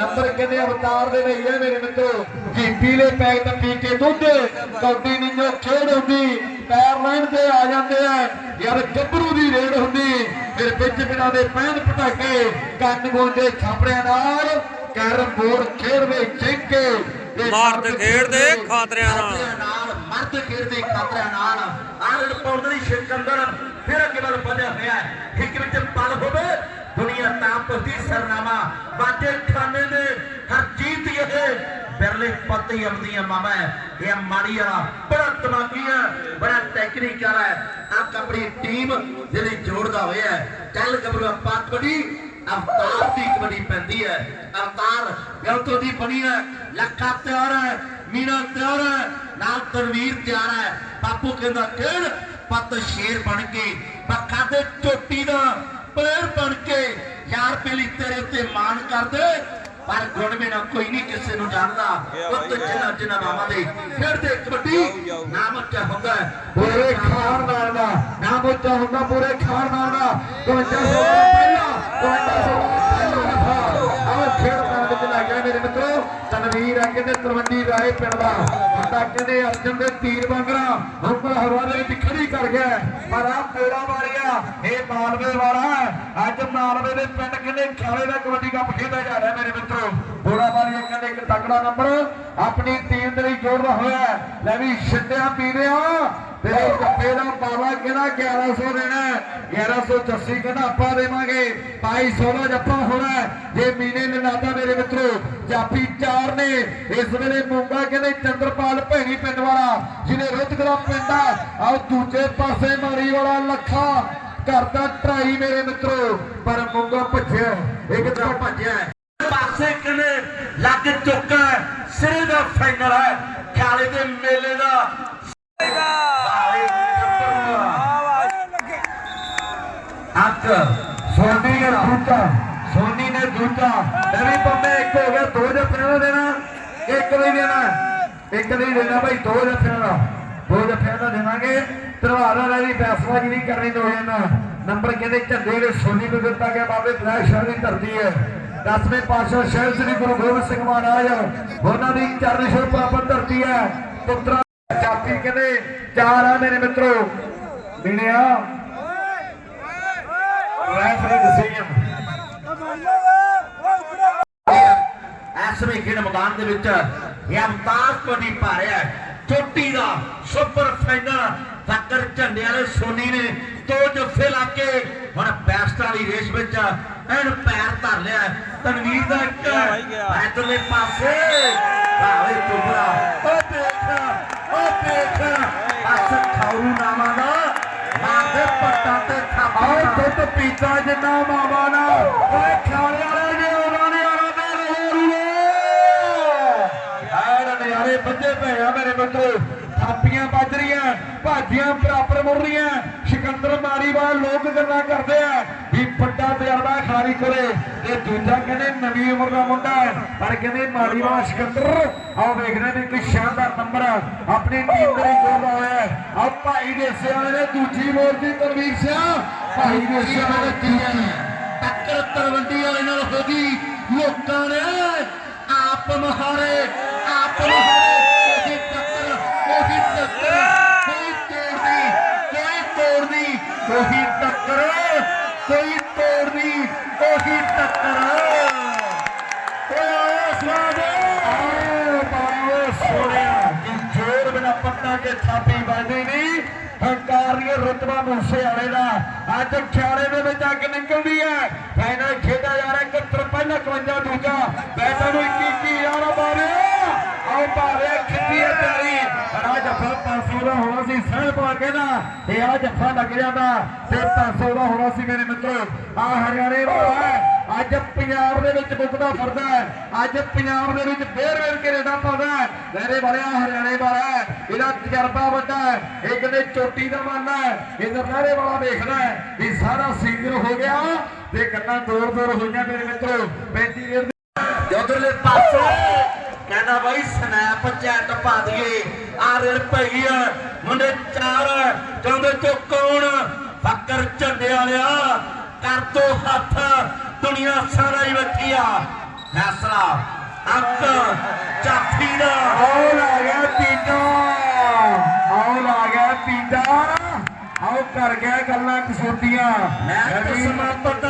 Number ਕਹਿੰਦੇ ਅਵਤਾਰ ਦੇ ਲਈ ਹੈ ਮੇਰੇ ਮਿੱਤਰੋ ਜੀ ਪੀਲੇ ਪੈਕ ਦਾ ਪੀ ਕੇ ਦੁੱਧ ਕੌਡੀ ਨਿੰਜੋ ਖੇਡ ਹੁੰਦੀ ਪੈਰ ਲਾਈਨ ਤੇ ਆ ਜਾਂਦੇ ਆ ਯਾਰ ਗੱਭਰੂ ਦੀ ਰੇਡ ਹੁੰਦੀ ਫਿਰ ਵਿੱਚ ਬਿਨਾ ਦੇ ਪੈਣ ਪਟਾਕੇ ਕੰਨ ਗੋਂਦੇ ਛਾਪੜਿਆਂ ਨਾਲ ਕੈਰਮ ਬੋਰਡ ਖੇਡਦੇ ਚਿੰਕੇ ਤੇ ਮਰਦ ਖੇਡਦੇ ਖਾਤਰਿਆਂ ਨਾਲ। ਮਰਦ ਖੇਡਦੇ ਖਾਤਰਿਆਂ ਨਾਲ ਆਰਡ ਪੌਂਦਰੀ ਸਿਕੰਦਰ ਫਿਰ ਅੱਗੇ ਵੱਲ ਵਧਿਆ ਹੋਇਆ ਹੈ। ਇੱਕ ਵਿੱਚ ਪਲ ਹੋਵੇ ਦੁਨੀਆ ਸਰਨਾਮਾ ਬਾਜੇ ਖਾਨੇ ਦੇ ਹਰ ਇਹ ਬਿਰਲੇ ਪੱਤੀ ਅਮਦੀਆਂ ਮਾਮਾ ਇਹ ਮਾੜੀ ਵਾਲਾ, ਬੜਾ ਤਮਾਕੀ ਹੈ ਬੜਾ ਟੈਕਨੀਕਲ ਹੈ। ਆਪ ਆਪਣੀ ਟੀਮ ਜਿਹੜੀ ਜੋੜਦਾ ਹੋਇਆ ਹੈ। ਗੱਭਰੂ ਆਪਾਂ ਕਬੱਡੀ, ਅਵਤਾਰ ਦੀ ਕਬੱਡੀ ਪੈਂਦੀ ਹੈ। ਅਵਤਾਰ ਗਲਤੋ ਦੀ ਬਣੀ ਹੈ। ਲੱਖਾ ਤਿਆਰ ਹੈ ਮੀਨਾ ਤਿਆਰ ਹੈ, ਨਾਲ ਤਰਵੀਰ ਤਿਆਰ ਹੈ। ਬਾਪੂ ਕਹਿੰਦਾ, ਕਿਹੜ ਪੱਤ ਸ਼ੇਰ ਬਣ ਕੇ, ਪੱਖਾ ਤੇ ਚੋਟੀ ਦਾ ਪਲੇਅਰ ਬਣ ਕੇ ਯਾਰ ਪਹਿਲੀ ਤੇਰੇ ਤੇ ਮਾਣ ਕਰਦੇ ਪਰ ਗੁਣ ਬਿਨਾ ਕੋਈ ਨਹੀਂ ਕਿਸੇ ਨੂੰ ਜਾਣਦਾ। ਪੁੱਤ ਜਿਨ੍ਹਾਂ ਜਿਨ੍ਹਾਂ ਮਾਮਾ ਦੇ ਖੇਡਦੇ ਕਬੱਡੀ ਨਾਮ ਉੱਚਾ ਹੁੰਦਾ ਪੂਰੇ ਖਾਨਦਾਨ ਦਾ ਨਾਮ ਉੱਚਾ ਹੁੰਦਾ ਪੂਰੇ ਖਾਨਦਾਨ ਦਾ। 52 ਸੌ ਪਹਿਲਾ 52 ਸੌ ਮਿੱਤਰੋ, ਤਨਵੀਰ ਆ ਕਹਿੰਦੇ ਤਰਵੰਡੀ ਰਾਏ ਪਿੰਡ ਦਾ। ਮੁੰਡਾ ਕਹਿੰਦੇ ਅਰਜਨ ਦੇ ਤੀਰ ਵਾਂਗਰਾ ਉੱਪਰ ਹਵਾ ਦੇ ਵਿੱਚ ਖੜੀ ਕਰ ਗਿਆ ਪਰ ਆ ਪੇੜਾ ਮਾਰਿਆ ਇਹ ਮਾਲਵੇ ਵਾਲਾ ਅੱਜ ਮਾਲਵੇ ਦੇ ਪਿੰਡ ਕਹਿੰਦੇ ਖਾਲੇ ਦਾ ਕਬੱਡੀ ਕੱਪ ਖੇਡਿਆ ਜਾ ਰਿਹਾ ਮੇਰੇ ਮਿੱਤਰੋ। ਬੋੜਾ ਵਾਲੀਆ ਕਹਿੰਦੇ ਇੱਕ ਤਕੜਾ ਨੰਬਰ ਆਪਣੀ ਟੀਮ ਦੇ ਲਈ ਜੋੜਦਾ ਹੋਇਆ ਹੈ। ਲੈ ਵੀ ਛੱਡਿਆ ਪੀਰਿਆ ਤੇਰੇ ਕੱਪੇ ਦਾ ਬਾਬਾ ਕਿਹੜਾ 1100 ਦੇਣਾ ਹੈ? 1100 ਦੇਵਾਂਗੇ। 2200 ਦਾ ਜੱਫਾ ਹੋਣਾ ਜੇ ਮੀਨੇ ਨੇ ਮੇਰੇ ਮਿੱਤਰੋ ਜਾਫੀ ਚਾਰ ਨੇ। ਇਸ ਵੇਲੇ ਮੂੰਗਾ ਕਹਿੰਦੇ ਚੰਦਰਪਾਲ ਭੈਣੀ ਪਿੰਡ ਵਾਲਾ, ਜਿਹਨੇ ਰੁੱਤਕ ਪਿੰਡ ਆ। ਆਓ ਦੂਜੇ ਪਾਸੇ ਮਾਰੀ ਵਾਲਾ ਲੱਖਾ। ਕਰਦਾ ਟਰਾਈ ਮੇਰੇ ਮਿੱਤਰੋ, ਪਰ ਮੂੰਗਾ ਭੱਜਿਆ ਇੱਕ ਤਾਂ ਭੱਜਿਆ ਪਾਸੇ ਕਹਿੰਦੇ ਲੱਗ ਚੁੱਕਾ ਹੈ। ਸਿਰੇ ਦਾ ਫਾਈਨਲ ਹੈ। ਖਾਲੇ ਦੇ ਮੇਲੇ ਦਾ ਭਾਈ ਅੱਕ ਸੋਨੀ ਨੇ ਦੂਜਾ ਸੋਨੀ ਨੇ ਦੂਜਾ ਰਵੀ ਪੰਮੇ ਇੱਕ ਹੋ ਗਿਆ ਦੋ ਜੱਫਿਆਂ ਦਾ ਦੇਣਾ ਇੱਕ ਨਹੀਂ ਦੇਣਾ ਇੱਕ ਨਹੀਂ ਦੇਣਾ ਭਾਈ ਦੋ ਜੱਫਿਆਂ ਦਾ ਦੋ ਜੱਫਿਆਂ ਦਾ ਦੇਵਾਂਗੇ ਤਰਵਾਰਾ ਰਵੀ ਫੈਸਲਾ ਜੀ ਨਹੀਂ ਕਰਨੀ ਦੋ ਜਣਾ ਨੰਬਰ ਕਹਿੰਦੇ ਝੰਡੇ ਦੇ ਸੋਨੀ ਨੂੰ ਦਿੱਤਾ ਗਿਆ ਬਾਬੇ ਬਲਾਕ ਸ਼ਹਿਰ ਦੀ ਧਰਤੀ ਹੈ ਦਸਵੇਂ ਪਾਤਸ਼ਾਹ ਸ਼ਹਿਰ ਸ੍ਰੀ ਗੁਰੂ ਗੋਬਿੰਦ ਸਿੰਘ ਮਹਾਰਾਜ ਉਹਨਾਂ ਦੀ ਚਰਨ ਛੋਹ ਪ੍ਰਾਪਤ ਧਰਤੀ ਹੈ ਪੁੱਤਰਾ ਚਾਪੀ ਕਹਿੰਦੇ ਚਾਰ ਆ ਮੇਰੇ ਮਿੱਤਰੋ ਮਿਣਿਆ। ਰੈਫਰੀ ਡਿਸੀਜਨ ਐਸਵੇਂ ਖੇਡ ਮੈਦਾਨ ਦੇ ਵਿੱਚ ਪਾ ਰਿਹਾ ਹੈ। ਚੋਟੀ ਦਾ ਸੁਪਰ ਫਾਈਨਲ ਫੱਕਰ ਝੰਡੇ ਵਾਲੇ ਸੋਨੀ ਨੇ ਦੋ ਜੱਫੇ ਲਾ ਕੇ ਹੁਣ ਬੈਸਟ ਵਾਲੀ ਰੇਸ ਵਿੱਚ ਐਨ ਪੈਰ ਧਰ ਲਿਆ। ਤਨਵੀਰ ਦਾ ਇੱਕ ਇਧਰਲੇ ਪਾਸੇ। ਭਾਵੇਂ ਟੁਕੜਾ ਉਹ ਦੇਖ ਉਹ ਦੇਖ ਅਸ ਖਾਉ ਨਾਮਾ ਦਾ ਮਾਥੇ ਪੱਟਾਂ ਤੇ ਥਾਪਾ ਦੁੱਧ ਪੀਤਾ ਜਿੰਨਾ ਮਾਵਾ ਨਾ ਓਏ ਖਾਣੇ ਵਾਲੇ ਨੇ ਉਹਨਾਂ ਨੇ ਆਣਾ ਤੇ ਰੋਰੂ ਐਨ ਨਿਆਰੇ ਬੱਜੇ ਪਏ ਆ ਮੇਰੇ ਮਿੱਤਰੋ। ਥਾਪੀਆਂ ਵੱਜ ਰਹੀਆਂ, ਭਾਜੀਆਂ ਬਰਾਬਰ ਮੁੜ ਰਹੀਆਂ। ਸਿਕੰਦਰ ਮਾਰੀਵਾਲ ਲੋਕ ਗੱਲਾਂ ਕਰਦੇ ਆ ਵੀ ਵੱਡਾ ਤਜਰਬਾ ਖਾਰੀ ਕੋਲੇ ਤੇ ਦੂਜਾ ਕਹਿੰਦੇ ਨਵੀਂ ਉਮਰ ਦਾ ਮੁੰਡਾ ਹੈ, ਪਰ ਕਹਿੰਦੇ ਮਾਰੀਵਾਲ ਸਿਕੰਦਰ ਆਓ ਵੇਖਦੇ ਨੇ ਕਿ ਸ਼ਾਨਦਾਰ ਨੰਬਰ ਆਪਣੀ ਟੀਮ ਦੇ ਲਈ ਹੋਇਆ ਆ ਭਾਈ ਦੇ ਸਿਆਣੇ ਨੇ ਦੂਜੀ ਮੋੜ ਤਰਵੀਰ ਸਿਆ। ਭਾਈ ਦੇ ਸਿਆਣੇ ਨੇ ਟੱਕਰ ਤਰਵੰਡੀ ਵਾਲੇ ਨਾਲ ਹੋ ਗਈ। ਲੋਕਾਂ ਨੇ ਆਪ ਮਹਾਰੇ ਆਪ ਮਹਾਰੇ। ਉਹੀ ਟੱਕਰ ਉਹੀ ਟੱਕਰ। ਕੋਈ ਤੋੜਦੀ ਕੋਈ ਤੋੜਦੀ ਉਹੀ ਟੱਕਰ। ਕੋਈ ਤੋੜਦੀ ਉਹੀ ਟੱਕਰ। ਓਏ ਆਇਆ ਸਵਾਦ ਆਓ ਬਾਓ ਸੋਹਣਿਆ ਕਿ ਜੋਰ ਬਿਨਾ ਪੱਟਾ ਕੇ ਥਾਪੀ ਵੱਜਦੀ ਨਹੀਂ। ਹੰਕਾਰ ਦੀ ਰਤਬਾ ਮੂਸੇ ਵਾਲੇ ਦਾ। ਅੱਜ ਖਿਆਲੇ ਦੇ ਵਿੱਚ ਅੱਗ ਨਿਕਲਦੀ ਹੈ। ਫਾਈਨਲ ਖੇਡਿਆ ਜਾ ਰਿਹਾ 71 ਪਹਿਲਾ 51 ਦੂਜਾ ਬੈਟਾਂ ਨੂੰ 21 21 ਯਾਰ ਮਾਰਿਆ ਆਓ ਮਾਰਿਆ ਖਿੱਚੀ ਹੈ ਪਿਆਰੀ ਆ ਜੱਫਾ 500 ਦਾ ਹੋਣਾ ਸੀ ਸਹਿ ਪਾ ਕੇ ਜੱਫਾ ਲੱਗ ਜਾਂਦਾ। ਤੇ 500 ਦਾ ਹੋਣਾ ਸੀ ਮੇਰੇ ਮਿੱਤਰੋ। ਆ ਹਰਿਆਣੇ ਵਾਲਾ ਹੈ। ਅੱਜ ਪੰਜਾਬ ਦੇ ਵਿੱਚ ਬੁੱਕਦਾ ਫਿਰਦਾ ਹੈ। ਅੱਜ ਪੰਜਾਬ ਦੇ ਵਿੱਚ ਫੇਰ ਵੇਰ ਕੇ ਰੇਡਾ ਪਾਉਂਦਾ ਹੈ। ਮੇਰੇ ਵਾਲਿਆ ਹਰਿਆਣੇ ਵਾਲਾ ਇਹਦਾ ਤਜਰਬਾ ਵੱਡਾ ਹੈ। ਇਹ ਕਹਿੰਦੇ ਚੋਟੀ ਦਾ ਮੰਨਦਾ ਹੈ। ਇਧਰ ਲਹਿਰੇ ਵਾਲਾ ਵੇਖਦਾ ਹੈ ਵੀ ਸਾਰਾ ਸੀਜ਼ਨ ਹੋ ਗਿਆ ਤੇ ਕੰਨਾਂ ਦੂਰ ਦੂਰ ਹੋਈਆਂ ਮੇਰੇ ਮਿੱਤਰੋ। 35 ਗੇੜ ਉਧਰਲੇ ਪਾਸੇ ਕਹਿੰਦਾ ਬਾਈ ਸਨੈਪ ਚੈਟ ਪਾ ਦਈਏ। ਆ ਰੇਲ ਪਈ ਆ। ਮੁੰਡੇ ਚਾਰ ਚਾਹੁੰਦੇ ਚੋ ਕੌਣ? ਫੱਕਰ ਝੰਡੇ ਵਾਲਿਆ। ਕਰ ਦੋ ਹੱਥ। ਦੁਨੀਆ ਸਾਰਾ ਹੀ ਬੈਠੀ ਆ। ਫੈਸਲਾ। ਅੰਕ ਚਾਫੀ ਦਾ। ਆਓ ਲਾ ਗਿਆ ਤੀਜਾ ਆਓ ਲਾ ਗਿਆ ਤੀਜਾ ਆਓ ਕਰ ਗਿਆ ਗੱਲਾਂ ਕਸੂਤੀਆਂ। ਮੈਚ ਸਮਾਪਤ